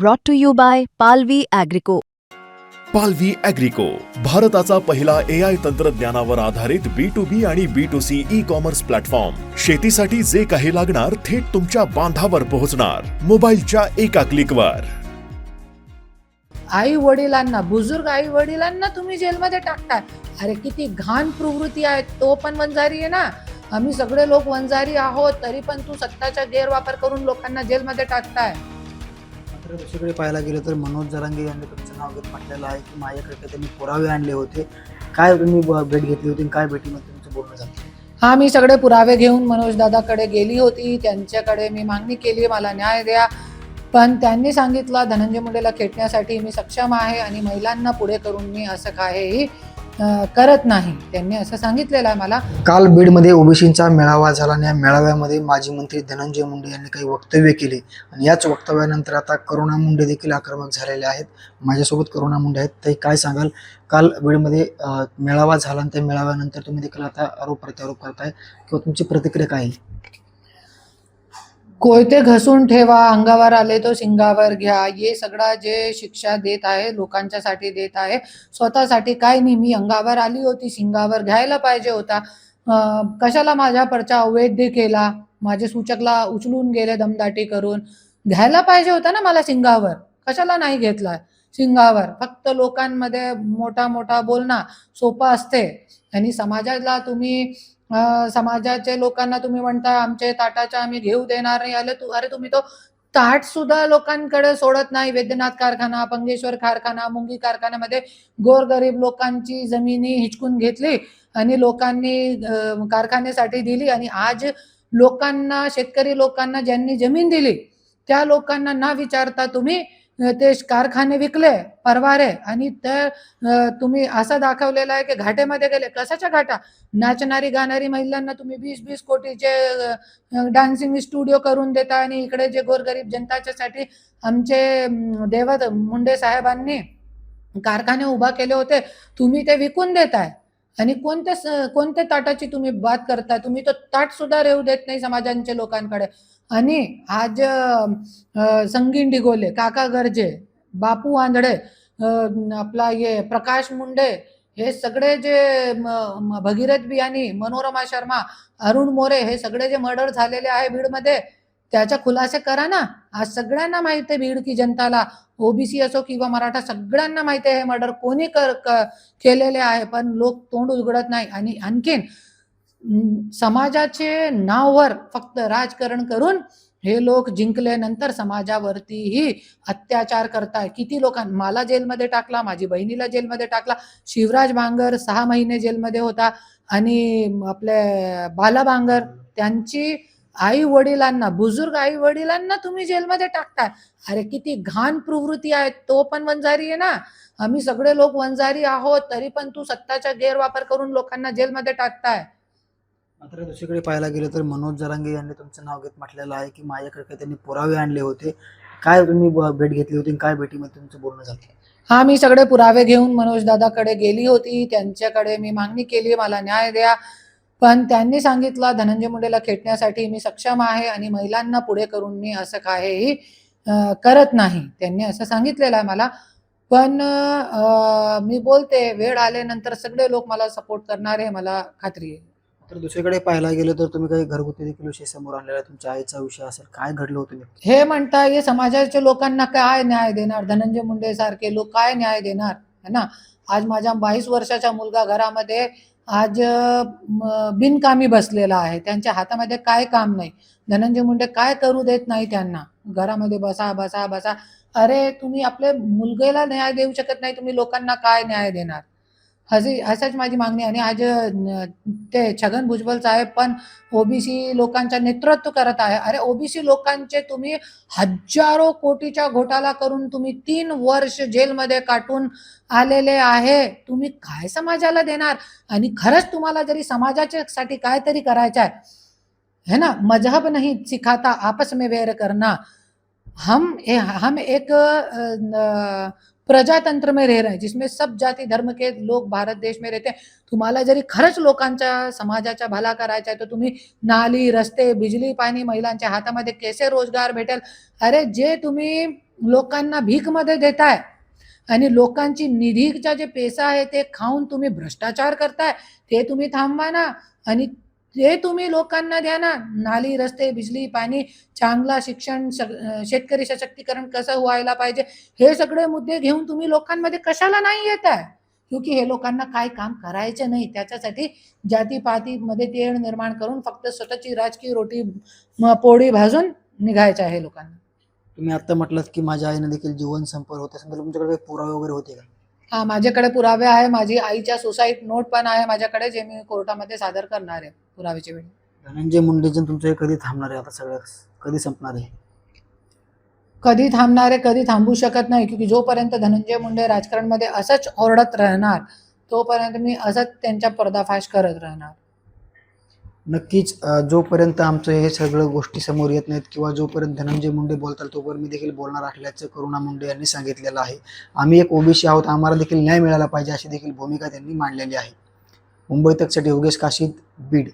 brought to you by Palvi Agrico. पालवी अॅग्रिको भारताचा पहिला ए आय तंत्रज्ञानावर आधारित बी टू बी आणि B two C e commerce platform शेतीसाठी जे काही लागणार थेट तुमच्या बांधावर पोहोचणार. मोबाईलच्या एका क्लिकवर आई वडिलांना बुजुर्ग आई वडिलांना तुम्ही जेलमध्ये टाकताय. अरे किती घाण प्रवृत्ती आहे. तो पण वंजारी आहे ना. आम्ही सगळे लोक वंजारी आहोत तरी पण तू सत्ताचा गैरवापर करून लोकांना जेलमध्ये टाकताय. तर दुसरीकडे पाहायला गेलं तर मनोज जरांगे यांनी तुमचं नाव घेत म्हटलेलं आहे की माझ्याकडे त्यांनी पुरावे आणले होते. काय तुम्ही भेट घेतली होती आणि काय भेटीमध्ये तुमचं बोलणं झालं? हा मी सगळे पुरावे घेऊन मनोज दादाकडे गेली होती. त्यांच्याकडे मी मागणी केली मला न्याय द्या. पण त्यांनी सांगितलं धनंजय मुंडेला खेटण्यासाठी मी सक्षम आहे आणि महिलांना पुढे करून मी असं काहीही करत नाही. त्यांनी असं सांगितलेलं आहे मला. काल बीडमध्ये ओबीसींचा मेळावा झाला आणि या मेळाव्यामध्ये माजी मंत्री धनंजय मुंडे यांनी काही वक्तव्य केले. आणि याच वक्तव्यानंतर आता करुणा मुंडे देखील आक्रमक झालेले आहेत. माझ्यासोबत करुणा मुंडे आहेत. ते काय सांगाल? काल बीडमध्ये मेळावा झाला आणि त्या मेळाव्यानंतर तुम्ही देखील आता आरोप प्रत्यारोप करताय. किंवा तुमची प्रतिक्रिया काय आहे? कोयते घसून ठेवा अंगावर आले तो शिंगावर घ्या. हे सगळा जे शिक्षा देत आहे लोकांच्यासाठी देत आहे स्वतःसाठी काय नाही मी अंगावर आली होती शिंगावर घ्यायला पाहिजे होता. कशाला माझ्या परचा अवैध केला? माझे सूचकला उचलून गेले दमदाटी करून. घ्यायला पाहिजे होता ना मला शिंगावर? कशाला नाही घेतला शिंगावर. फक्त लोकांमध्ये मोठा मोठा बोलणं सोपं असते. आणि समाजाला तुम्ही समाजाचे लोकांना तुम्ही म्हणता आमचे ताटाच्या आम्ही घेऊ देणार नाही. आले तू अरे तुम्ही तो ताट सुद्धा लोकांकडे सोडत नाही. वैद्यनाथ कारखाना पंगेश्वर कारखाना मुंगी कारखान्यामध्ये गोरगरीब लोकांची जमिनी हिचकून घेतली आणि लोकांनी कारखान्यासाठी दिली. आणि आज लोकांना शेतकरी लोकांना ज्यांनी जमीन दिली त्या लोकांना ना विचारता तुम्ही ते कारखाने विकले परवारे. आणि तर तुम्ही असं दाखवलेलं आहे की घाटेमध्ये गेले. कशाच्या घाटा? नाचणारी गाणारी महिलांना तुम्ही वीस वीस कोटीचे डान्सिंग स्टुडिओ करून देता आणि इकडे जे गोरगरीब जनताच्यासाठी आमचे देवत मुंडे साहेबांनी कारखाने उभा केले होते तुम्ही ते विकून देताय. आणि कोणत्या कोणत्या ताटाची तुम्ही बात करताय तुम्ही तो ताट सुद्धा रेऊ देत नाही समाजांच्या लोकांकडे. आणि आज संगीन डिगोले काका गर्जे बापू आंधळे आपला हे प्रकाश मुंडे हे सगळे जे भगीरथ बियाणी मनोरमा शर्मा अरुण मोरे हे सगळे जे मर्डर झालेले आहे बीडमध्ये त्याचा खुलासे करा ना. आज सगळ्यांना माहीत आहे बीड की जनताला. ओबीसी असो किंवा मराठा सगळ्यांना माहिती आहे हे मर्डर कोणी कर केलेले आहे पण लोक तोंड उघडत नाही. आणि आणखीन समाजाचे नाववर फक्त राजकारण करून हे लोक जिंकल्यानंतर समाजावरतीही अत्याचार करताय. किती लोकांना मला जेलमध्ये टाकला माझी बहिणीला जेलमध्ये टाकला शिवराज बांगर सहा महिने जेलमध्ये होता आणि आपले बाला बांगर त्यांची आई वडिलांना बुजुर्ग आई वडिलांना तुम्ही जेलमध्ये टाकताय. अरे किती घाण प्रवृत्ती आहे. तो पण वंजारी आहे ना. आम्ही सगळे लोक वंजारी आहोत तरी पण तू सत्ताचा गैरवापर करून लोकांना जेलमध्ये टाकताय. मात्र दुसरीकडे पाहायला गेलं तर मनोज जरांगे यांनी तुमचं नाव घेत म्हटलेलं आहे की माझ्याकडे काही त्यांनी पुरावे आणले होते. काय तुम्ही ब- भेट घेतली होती आणि काय भेटीमध्ये तुमचं बोलणं झालं? हा मी सगळे पुरावे घेऊन मनोज दादाकडे गेली होती. त्यांच्याकडे मी मागणी केली मला न्याय द्या. पण त्यांनी सांगितलं धनंजय मुंडेला खेटण्यासाठी मी सक्षम आहे आणि महिलांना पुढे करून मी असं काहीही करत नाही. त्यांनी असं सांगितलेलं आहे मला. पण मी बोलते वेळ आल्यानंतर सगळे लोक मला सपोर्ट करणार आहे मला खात्री आहे. तर दुसरीकडे पाहायला गेलं तर तुम्ही काही घरगुती देखील विषय समोर आणलेला तुमच्या आईचा विषय असेल काय घडलं होतं? हे म्हणता ये समाजाच्या लोकांना काय न्याय देणार? धनंजय मुंडे सारखे लोक काय न्याय देणार? है ना? आज माझ्या बावीस वर्षाचा मुलगा घरामध्ये आज बिनकामी बसलेला आहे. त्यांच्या हातामध्ये काय काम नाही. धनंजय मुंडे काय करू देत नाही त्यांना? घरामध्ये बसा बसा बसा. अरे तुम्ही आपल्या मुलगेला न्याय देऊ शकत नाही. तुम्ही लोकांना काय न्याय देणार? हजी असाच माझी मागणी आहे. आणि आज ते छगन भुजबळ साहेब पण ओबीसी लोकांचा नेतृत्व करत आहे. अरे ओबीसी लोकांचे तुम्ही हजारो कोटीच्या घोटाला करून तुम्ही तीन वर्ष जेलमध्ये काटून आलेले आहे. तुम्ही काय समाजाला देणार? आणि खरंच तुम्हाला जरी समाजाच्या साठी काहीतरी करायचं आहे है ना? मजहब नहीं सिखाता आपस में वेर करना. हम ए, हम एक आ, आ, प्रजातंत्र में रह रहे हैं जिसमें सब जाती धर्म के लोग भारत देश में रहते हैं। तुम्हाला जरी खरंच लोकांच्या समाजाचा भला करायचा आहे तर तुम्ही नाली रस्ते बिजली पाणी महिलांच्या हातामध्ये कैसे रोजगार भेटेल? अरे जे तुम्ही लोकांना भीकमध्ये देताय आणि लोकांची निधीचा जे पैसा आहे ते खाऊन तुम्ही भ्रष्टाचार करताय ते तुम्ही थांबवा ना. आणि हे तुम्ही लोकांना द्या ना नाली रस्ते बिजली पाणी चांगला शिक्षण शेतकरी सशक्तीकरण कसं व्हायला पाहिजे हे सगळे मुद्दे घेऊन तुम्ही लोकांमध्ये कशाला नाही येत आहे? क्योंकि हे लोकांना काय काम करायचं नाही त्याच्यासाठी जातीपातीमध्ये तेढ निर्माण करून फक्त स्वतःची राजकीय रोटी पोळी भाजून निघायचं आहे लोकांना. तुम्ही आता म्हटलं की माझ्या आईने देखील जीवन संपर्क होते तुमच्याकडे पुरावे वगैरे होते का? हा माझ्याकडे पुरावे आहे माझी आईच्या सुसाईड नोट पण आहे माझ्याकडे जे मी कोर्टामध्ये सादर करणार आहे पुराव्याची वेळी. धनंजय मुंडेचं तुमचं हे कधी थांबणार आहे आता सगळं? कधी संपणार आहे? कधी थांबणार आहे कधी थांबू शकत नाही क्योंकि जोपर्यंत धनंजय मुंडे राजकारणमध्ये असंच ओरडत राहणार तोपर्यंत मी असंच त्यांच्या पर्दाफाश करत राहणार. नक्कीच जोपर्यंत आमचं हे सगळं गोष्टी समोर येत नाहीत किंवा जोपर्यंत धनंजय मुंडे बोलतात तोपर्यंत मी देखील बोलणार असल्याचं करुणा मुंडे यांनी सांगितलेलं आहे. आम्ही एक ओबीसी आहोत आम्हाला देखील न्याय मिळाला पाहिजे अशी देखील भूमिका त्यांनी मांडलेली आहे. मुंबई तकसाठी योगेश काशीद बीड.